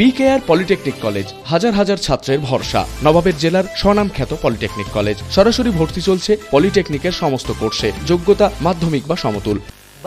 BKR polytechnic college হাজার হাজার ছাত্রের ভরসা। নবাবের জেলার স্বনামখ্যাত পলিটেকনিক কলেজ সরাসরি ভর্তি চলছে পলিটেকনিকের সমস্ত কোর্সে। যোগ্যতা মাধ্যমিক বা সমতুল।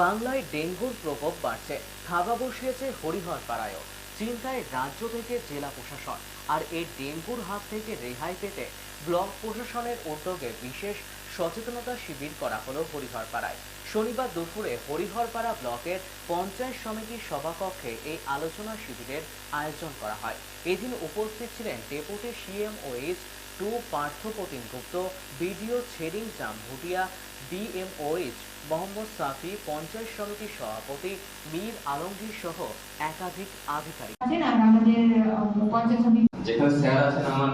বাংলায় ডেঙ্গুর প্রকোপ বাড়ছে। থাবা বসিয়েছে হরিহর পাড়ায়ও চিন্তায় রাজ্য থেকে জেলা প্রশাসন। আর এই ডেঙ্গুর হাত থেকে রেহাই পেতে ব্লক প্রশাসনের উদ্যোগে বিশেষ সচেতনতা শিবির করা হলো হরিহর পাড়ায় শনিবার দুপুরে হরিহরপাড়া ব্লকের পঞ্চায়েত সমিতির সভাকক্ষে এই আলোচনা শিবিরের আয়োজন করা হয়। এদিন উপস্থিত ছিলেন deputy CMOH two Parthapratim Gupta BDO Chhering Jam Bhutia DMOH Mohammad Safi panchayat সমিতির সভাপতি মীর আলমগীর সহ একাধিক আধিকারিক। আমাদের পঞ্চায়েত সমিতি যেখানে স্যার আছেন আমার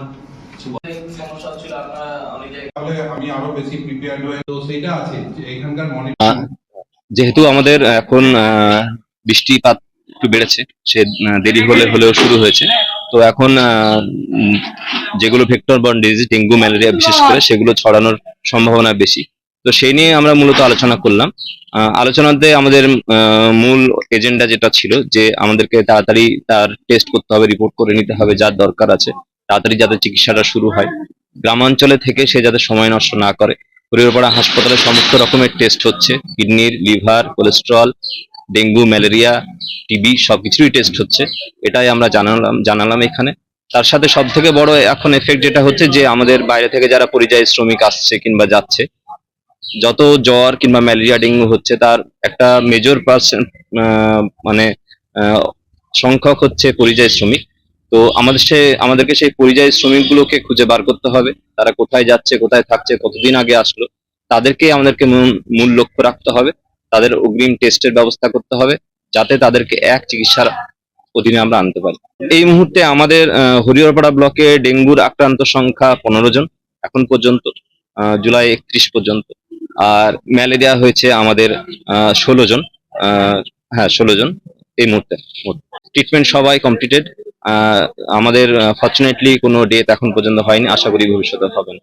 যেহেতু আমাদের এখন বৃষ্টিপাত একটু বেড়েছে, সে দেরি হলে, হলেও শুরু হয়েছে। তো এখন যেগুলো vector borne disease, dengue, malaria বিশেষ করে, সেগুলো ছড়ানোর সম্ভাবনা বেশি। তো সেই নিয়ে আমরা মূলত আলোচনা করলাম। আলোচনাতে আমাদের মূল এজেন্ডা যেটা ছিল, যে আমাদেরকে তাড়াতাড়ি তার টেস্ট করতে হবে, রিপোর্ট করে নিতে হবে, যার দরকার আছে, তাড়াতাড়ি যাতে চিকিৎসাটা শুরু হয়। গ্রামাঞ্চলে থেকে সে যাতে সময় নষ্ট না করে। হরিহরপাড়া হাসপাতালে সমস্ত রকমের টেস্ট হচ্ছে। কিডনির, liver cholesterol dengue, malaria TB সবকিছুরই টেস্ট হচ্ছে। এটাই আমরা জানালাম জানালাম এখানে। তার সাথে সব থেকে বড় এখন এফেক্ট যেটা হচ্ছে যে আমাদের বাইরে থেকে যারা পরিযায়ী শ্রমিক আসছে কিংবা যাচ্ছে, যত জ্বর কিংবা ম্যালেরিয়া, ডেঙ্গু হচ্ছে, তার একটা মেজর পার্সেন্ট মানে সংখ্যক হচ্ছে পরিযায়ী শ্রমিক। তো আমাদের সে, আমাদেরকে সেই পরিযায়ী শ্রমিকগুলোকে খুঁজে বার করতে হবে। তারা কোথায় যাচ্ছে, কোথায় থাকছে, কতদিন আগে আসলো, তাদেরকে আমাদেরকে মূল- লক্ষ্য রাখতে হবে। তাদের অগ্রিম টেস্টের ব্যবস্থা করতে হবে, যাতে তাদেরকে এক চিকিৎসার অধীনে আমরা আনতে পারি। এই মুহূর্তে আমাদের হরিহরপাড়া ব্লকে ডেঙ্গুর আক্রান্ত সংখ্যা পনেরো জন, এখন পর্যন্ত জুলাই একত্রিশ পর্যন্ত। আর ম্যালেরিয়া হয়েছে আমাদের ষোলো জন হ্যাঁ ষোলো জন, এই মুহূর্তে ট্রিটমেন্ট সবাই কমপ্লিটেড আমাদের ফর্চুনেটলি কোনো ডেথ এখন পর্যন্ত হয়নি। আশা করি ভবিষ্যতে হবে না।